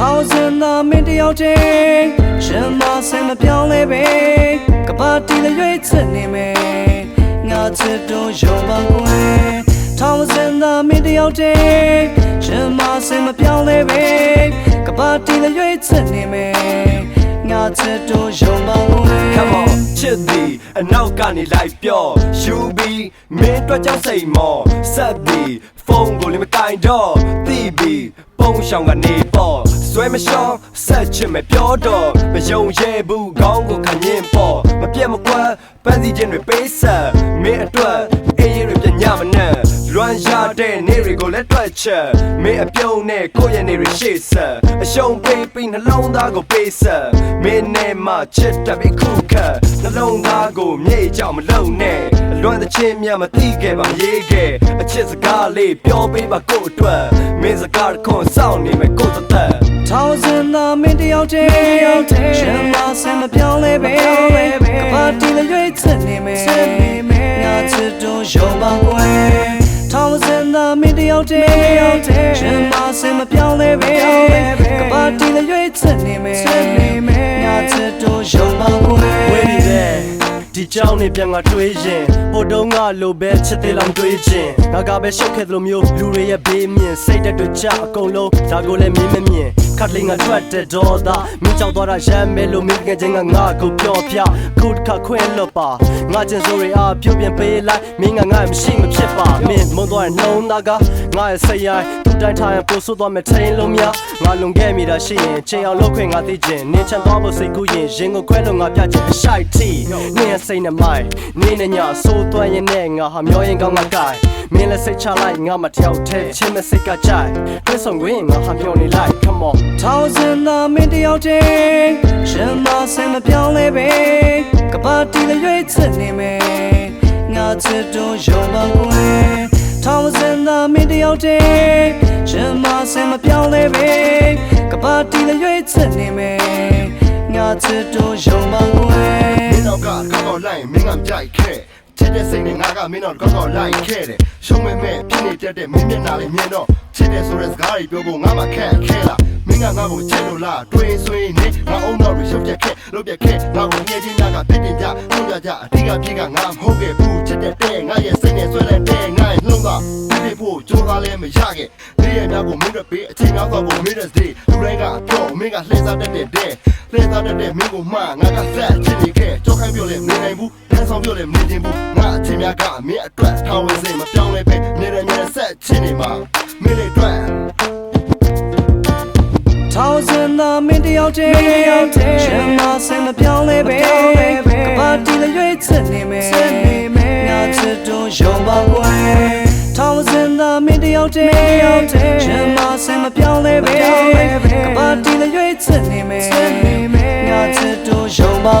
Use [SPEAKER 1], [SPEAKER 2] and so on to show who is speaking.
[SPEAKER 1] ထောင်စင်သာမင်းတယောက်တည်းရှင်မဆင်မပြောင်းလဲပဲကပါတီလည်းရွေးချစ်နေမယ်ငါချစ်တော့ရုံပါကွယ်ထောင်စင်သာမင်းတယောက်တည်းရှင်မဆင်မပြောင်းလဲပဲကပါတီလည်းရွေးချစ်နေမယ်ငါချစ်တော့ရုံပါကွယ်
[SPEAKER 2] Come on ချ စ်သည်အနောက်ကနေလိုက်ပြောယူပြီးမင်းအတွက်ကြောင့်စိတ်မောဆက်သည်ဖုန်းကိုလည်းမကင်တော့တီးပြီးပုံရှောင်ကနေပေါ့ဆွဲမရှောင်းဆက်ချင်မပြောတော့မယုံရဲဘူးခေါင်းကိုခညင်းပေါ့မပြတ်မကွက်ပန်းစီခြင်းတွေပေးဆက်မင်းအတွက်အေးရပြညမနဲ့လွမ်းရတဲ့နေတွေကိုလည်းတွက် ချက်မင်းအပြုံးနဲ့ကိုယ့်ရဲ့နေတွေရှေ့ဆက်အရှုံးပေးပြီးနှလုံးသားကိုပေးဆက်မင်းနဲ့မှချစ်တပြီးခုခတ်နှလုံးသားကိုမြေကြောင်မလုံနဲ့အလွမ်းသချင်းမြတ်မသိခဲ့ပါမရေးခဲ့အချစ်စကားလေးပြောပေးပါကိုယ့်အတွက်မင်းစကားတစ်ခွန်းစောင့်နေမယ်ကိုယ့်သက်သက်
[SPEAKER 1] ထောင်စင်သာမင်းတယောက်တည်းရှင်မဆင်မပြောင်းလဲပဲကပါတီလည်းရွေးချစ်နေမယ်ငါချစ်တော့ရုံပါကွယ် ထောင်စင်သာမင်းတယောက်တည်းရှင်မဆင်မပြောင်းလဲပဲကပါတီလည်းရွေးချစ်နေမယ်ငါချစ်တော့ရုံပါကွယ်
[SPEAKER 2] ဝေးနေတဲ့ ဒီကြောင်းနေပြန်ငါတွေးရင်ဟိုတုန်းကလိုပဲချစ်သေးလားမတွေးချင်းငါကပဲရှုပ်ခဲ့သလိုမျိုးလူတွေရဲ့ဘေးမြင်စိတ်တက်တွေကြအကုန်လုံးဒါကိုလည်းမင်းမမြင်ခတ်လေးငါထွက်တဲ့ဒေါ်သာမင်းကြောက်သွားတာရမ်းမဲလို့မင်းငယ်ချင်းကငါကိုပြောပြခုတစ်ခါခွင့်လွတ်ပါငါကျင်စိုးတွေအားပြုတ်ပြန်ပေးလိုက်မင်းကငါမရှိမဖြစ်ပါမင်းမုံသွားတဲ့နှုံးသားကငါရဲ့စိတ်ရိုင်းသူ တိုင်းထားရင်ပို့ဆိုးသွားမယ်ထိန်လို့များငါလွန်ခဲ့မိတာရှိရင်ချိန်အောင်လုပ်ခွင့်ငါသိချင်နင်းချမ်းသွားဖို့စိတ်ကူးရင်ရင်ကိုခွဲလို့ငါပြချင်အရှိုက်တီနင်းရဲ့စိတ်နဲ့မိုင်နင်းနဲ့ညဆိုးသွမ်းရင်နဲ့ငါဟာမျောရင်ကောင်းငါကိုင်မင်းလည်းစိတ်ချလိုက်ငါမတယောက်ထဲချင်းမစိတ်ကကြိုက်တွဲဆောင်ဝင်ငါဟာမျောနေလိုက် come on
[SPEAKER 1] ထောင်စင်သာမင်းတယောက်တည်းရှင်မဆင်မပြောင်းလဲပဲကပါတီလည်းရွေးချစ်နေမယ်ငါချစ်တော့ရုံပါကွယ်ထော င်စင်သာမင်းတယောက်တည်းရှင်မဆင်မပြောင်းလဲပဲကပါတီလည်းရွေးချစ်နေမယ်ငါချစ်တော့ရုံပါကွယ်
[SPEAKER 3] မင်းတော့ကကောက်ကောက်လိုက်မင်းကကြိုက်ခဲ့ချစ်တဲ့စိတ်နဲ့ငါကမင်းတော့ကောက်ကောက်လိုက်ခဲ့တယ်ရှုံးမဲ့မဲ့ဖြစ်နေတတ်တဲ့မင်းမျက်နှာလေးမြင်တော့ချစ်တဲ့ဆိုတဲ့စကားတွေပြောဖို့ငါမှခက်ခဲလားမင်းကငါ့ကိုချစ်လို့လားတွေးဆွေးနေငါအုံနောက်တွေရှုပ်ချက်ခဲ့လုပ်ပြခဲ့ငါကိုငြင်းချင်းများကပြစ်တင်ကြထုတ်ကြကြအဓိကပြေကငါမဟုတ်ခဲ့ဘူးချစ်တဲ့တဲ့ငါရဲ့ ဖို့ကြိုးစားလဲမရခဲ့ဒီရဲ့များကိုမင်းတို့ပေးအချိန်များစွာကိုမင်းတို့စီလူတိုင်းကပြောမင်းကလှည့်စားတတ်တဲ့တဲ့လှည့်စားတတ်တဲ့မင်းကိုမှငါကဆက်ချစ်နေခဲ့ကြောက်ခိုင်းပြောလဲမနေနိုင်ဘူးတန်းဆောင်ပြောလဲမနေခြင်းဘူးငါအချိန်များကအမင်းအတွက်ထောင်ဝင်စိတ်မပြောင်းလဲပဲနေရနေဆက်ချစ်နေမှာမင်းလေးအတွက်
[SPEAKER 1] ထောင်စင်သာမင်းတယောက်တည်းရှင်မဆင်မပြောင်းလဲပဲကပါတီလည်းရွေးချစ်နေမယ် တစ်ယောက်တည်းချမ်းသာဆင်မပြောင်းလဲပဲကဘာတီလရွေးချစ်နေမယ်ငါချစ်တို့ရုံပါ